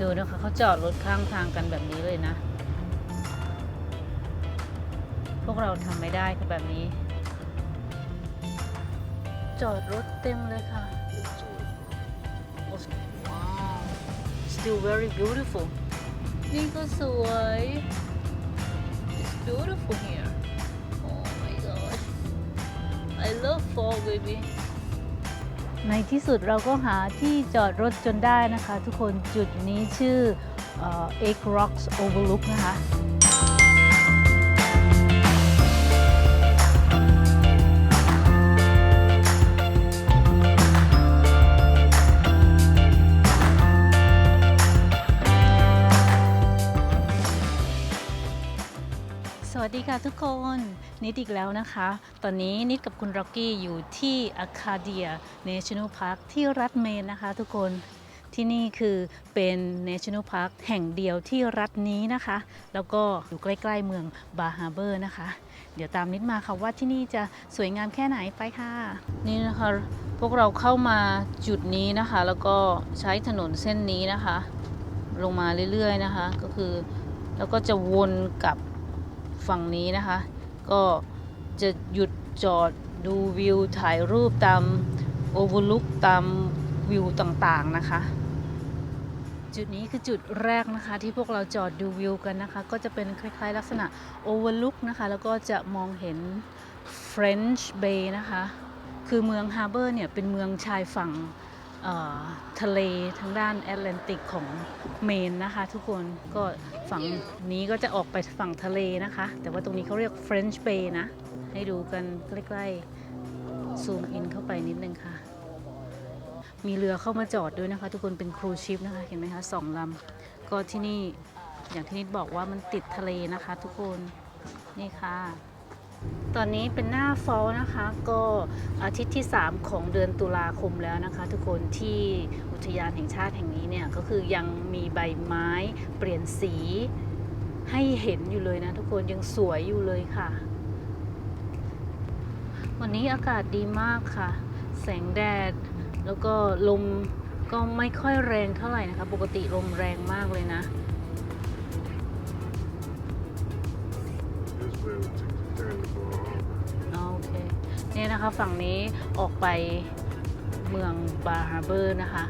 ดูนะคะเขาจอดรถข้างทางกันแบบนี้เลยนะ พวกเราทำไม่ได้ค่ะแบบนี้ จอดรถเต็มเลยค่ะ ว้าว still very beautiful นี่ก็สวย it's beautiful here oh my gosh I love fall baby ในที่สุดเราก็หาที่จอดรถจนได้นะคะ ทุกคนจุดนี้ชื่อเอ่อ Egg Rocks Overlook นะคะ ทุกคนนิดอีกแล้วนะคะ ตอนนี้นิดกับคุณร็อกกี้อยู่ที่อาคาเดีย National Park ที่รัฐเมนนะคะทุกคนที่นี่คือเป็น National Park แห่งเดียวที่รัฐนี้นะคะ แล้วก็อยู่ใกล้ ๆ เมืองบาฮาเบอร์นะคะ เดี๋ยวตามนิดมาค่ะว่าที่นี่จะสวยงามแค่ไหนไปค่ะ นี่นะคะพวกเราเข้ามาจุดนี้นะคะ แล้วก็ใช้ถนนเส้นนี้นะคะ ลงมาเรื่อยๆนะคะ ก็คือแล้วก็จะวนกลับ ฝั่งนี้นะคะ ก็จะหยุดจอดดูวิวถ่ายรูปตามโอเวอร์ลุกตามวิวต่างๆนะคะ จุดนี้คือจุดแรกนะคะ ที่พวกเราจอดดูวิวกันนะคะ ก็จะเป็นคล้ายๆ ลักษณะโอเวอร์ลุกนะคะ แล้วก็จะมองเห็น French Bay นะคะ คือเมืองฮาร์เบอร์เนี่ยเป็นเมืองชายฝั่ง ทะเลทางด้านแอตแลนติกของเมนนะคะ ทุกคนก็ฝั่งนี้ก็จะออกไปฝั่งทะเลนะคะ แต่ว่าตรงนี้เขาเรียก French Bay นะ ให้ดูกันใกล้ๆ ซูมอินเข้าไปนิดนึงค่ะ มีเรือเข้ามาจอดด้วยนะคะ ทุกคนเป็นครูชิพนะคะ เห็นไหมคะสองลำก็ที่นี่อย่างที่นิดบอกว่ามันติดทะเลนะคะ ทุกคนนี่ค่ะ ตอนนี้เป็นหน้าฟอลนะคะ ก็อาทิตย์ที่ 3 ของเดือนตุลาคมแล้วนะคะ ทุกคนที่อุทยานแห่งชาติแห่งนี้เนี่ยก็คือยังมีใบไม้เปลี่ยนสีให้เห็นอยู่เลยนะทุกคนยังสวยอยู่เลยค่ะ วันนี้อากาศดีมากค่ะ แสงแดด แล้วก็ลมก็ไม่ค่อยแรงเท่าไหร่นะคะ ปกติลมแรงมากเลยนะ นี่ยนะคะ ฝั่งนี้ออกไปเมืองบาฮาเบอร์นะคะ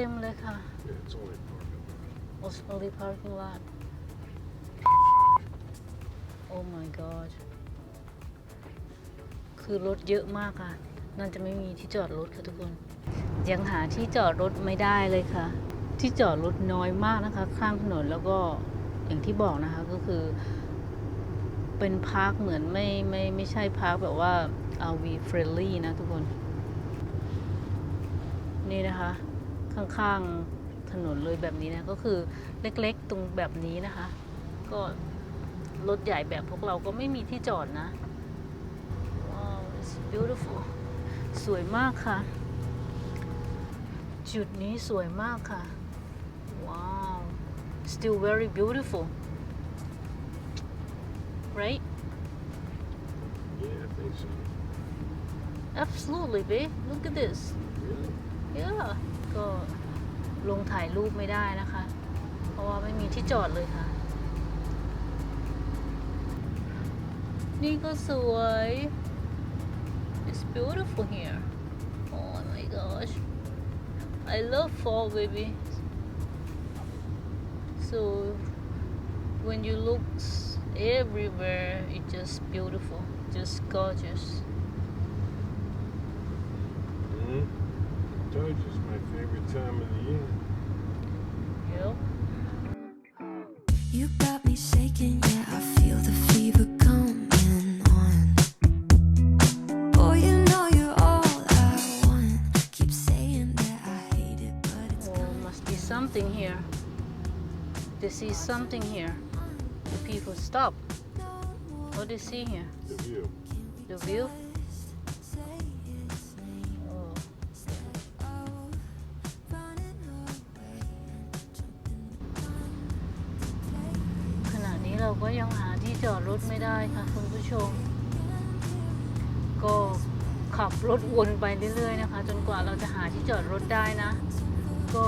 เต็มเลยค่ะ it's only parking lot Oh my god คือรถเยอะมากค่ะน่าจะไม่มีที่จอดรถค่ะทุกคน ยังหาที่จอดรถไม่ได้เลยค่ะ ที่จอดรถน้อยมากนะคะ ข้างถนนแล้วก็อย่างที่บอกนะคะก็คือ เป็นพาร์คเหมือนไม่ไม่ไม่ใช่พาร์คแบบว่า RV friendly นะทุกคน นี่นะคะ ข้างๆถนนเลยแบบนี้นะ ก็คือเล็กๆตรงแบบนี้นะคะ ก็รถใหญ่แบบพวกเราก็ไม่มีที่จอดนะว้าว it's beautiful สวยมากค่ะ จุดนี้สวยมากค่ะ ว้าว still very beautiful right Yeah, I think so. absolutely babe look at this Really? yeah ก็ลงถ่ายรูปไม่ได้นะคะ เพราะว่าไม่มีที่จอดเลยค่ะ นี่ก็สวย it's beautiful here oh my gosh I love fall baby so when you look everywhere it's just beautiful just gorgeous favorite time of the year. Bill You got me shaking, yeah, I feel the fever coming on. Boy, you know you're all I want. Keep saying that I hate it, but it's Oh must be something here They see something here The people stop What do they see here The view. The view เราก็ยังหาที่จอดรถไม่ได้ค่ะคุณผู้ชม ก็ขับรถวนไปเรื่อยๆนะคะ จนกว่าเราจะหาที่จอดรถได้นะ ก็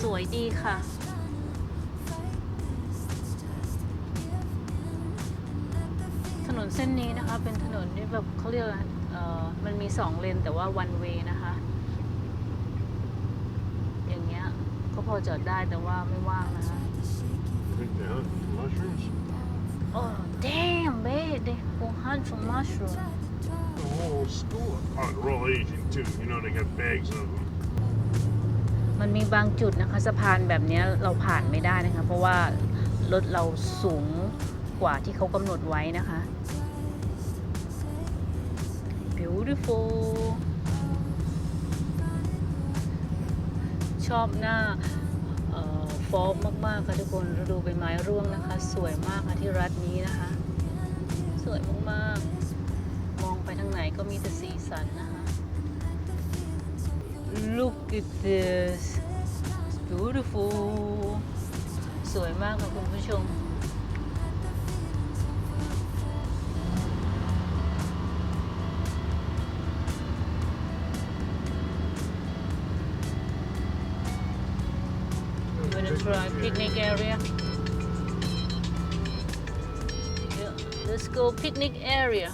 สวยดีค่ะถนนเส้นนี้นะคะเป็นถนนที่แบบเขาเรียกเอ่อมันมีสองเลนแต่ว่า one way นะคะ อย่างเงี้ยก็พอจอดได้แต่ว่าไม่ว่างนะคะ Went down mushrooms. Oh damn babe they go hunt for mushroom The whole school. Oh, they're all Asian too. You know they got bags of them. มันมีบางจุดนะคะสะพานแบบเนี้ยเราผ่านไม่ได้นะคะ เพราะว่ารถเราสูงกว่าที่เขากำหนดไว้นะคะ beautiful ชอบหน้า ฟอร์มมากๆค่ะทุกคนฤดูใบไม้ร่วงนะคะ สวยมากค่ะที่รัฐนี้นะคะ สวยมากๆ มองไปทางไหนก็มีแต่สีสันนะคะ Look at this beautiful สวยมากค่ะคุณผู้ชม You wanna try picnic area? Yeah, let's go picnic area.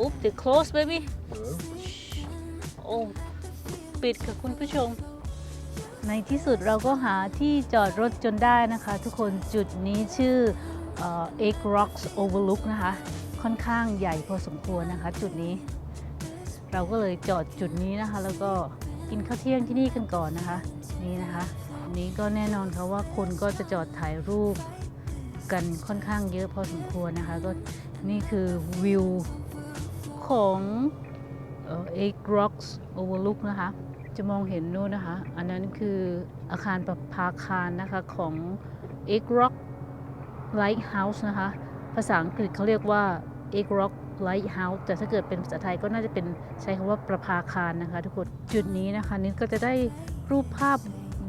Oop, they close baby. Hello? โอ้ปิดค่ะคุณผู้ชม ในที่สุดเราก็หาที่จอดรถจนได้นะคะ ทุกคนจุดนี้ชื่อเอ่อ Egg Rocks Overlook นะคะ ค่อนข้างใหญ่พอสมควรนะคะ จุดนี้ เราก็เลยจอดจุดนี้นะคะ แล้วก็ กินข้าวเที่ยงที่นี่กันก่อนนะคะ นี่นะคะนี้ก็แน่นอนค่ะว่าคนก็จะจอดถ่ายรูปกันค่อนข้างเยอะพอสมควรนะคะ ก็นี่คือวิวของเอ่อ Egg Rocks Overlook นะคะ จะมองเห็นนู่นนะคะ อันนั้นคืออาคารประภาคารนะคะของ Egg Rock Lighthouse นะคะ ภาษาอังกฤษเขาเรียกว่า Egg Rock Lighthouse แต่ถ้าเกิดเป็นภาษาไทยก็น่าจะเป็นใช้คำว่าประภาคารนะคะ ทุกคนจุดนี้นะคะนิดก็จะได้รูปภาพ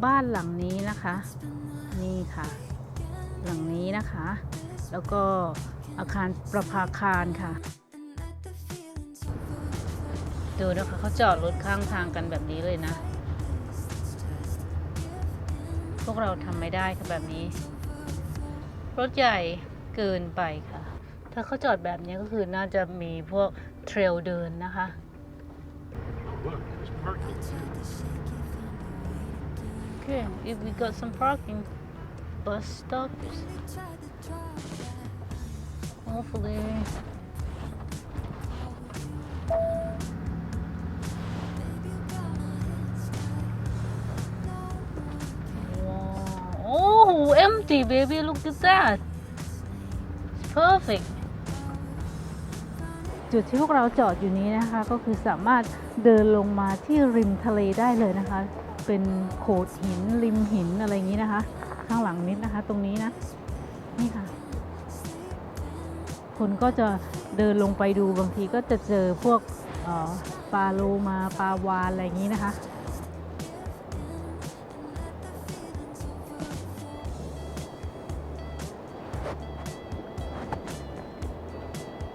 บ้านหลังนี้นะคะ นี่ค่ะ หลังนี้นะคะ แล้วก็อาคารประภาคารค่ะ ดูนะคะเขาจอดรถข้างทางกันแบบนี้เลยนะ พวกเราทำไม่ได้ค่ะแบบนี้ รถใหญ่เกินไปค่ะ ถ้าเขาจอดแบบนี้ก็คือน่าจะมีพวกเทรลเดินนะคะ Okay, if we got some parking bus stops hopefully Wow. Oh, empty, baby. Look at that. It's perfect. จุดที่พวกเราจอดอยู่นี้นะคะ ก็คือสามารถเดินลงมาที่ริมทะเลได้เลยนะคะ เป็นโขดหินริมหินอะไรอย่างนี้นะคะ ข้างหลังนิดนะคะ ตรงนี้นะนี่ค่ะ คนก็จะเดินลงไปดูบางทีก็จะเจอพวกออปลาโลมาปลาวานอะไรอย่างนี้นะคะ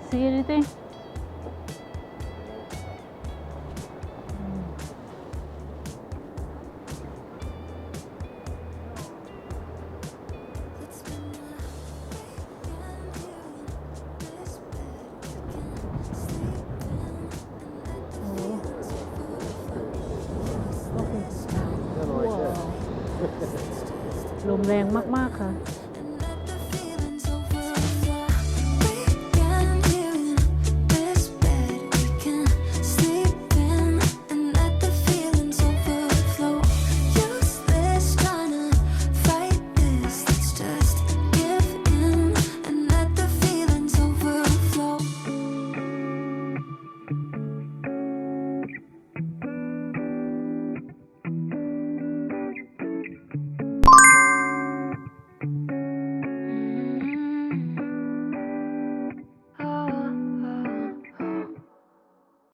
See anything? ลมแรงมาก ๆ ค่ะ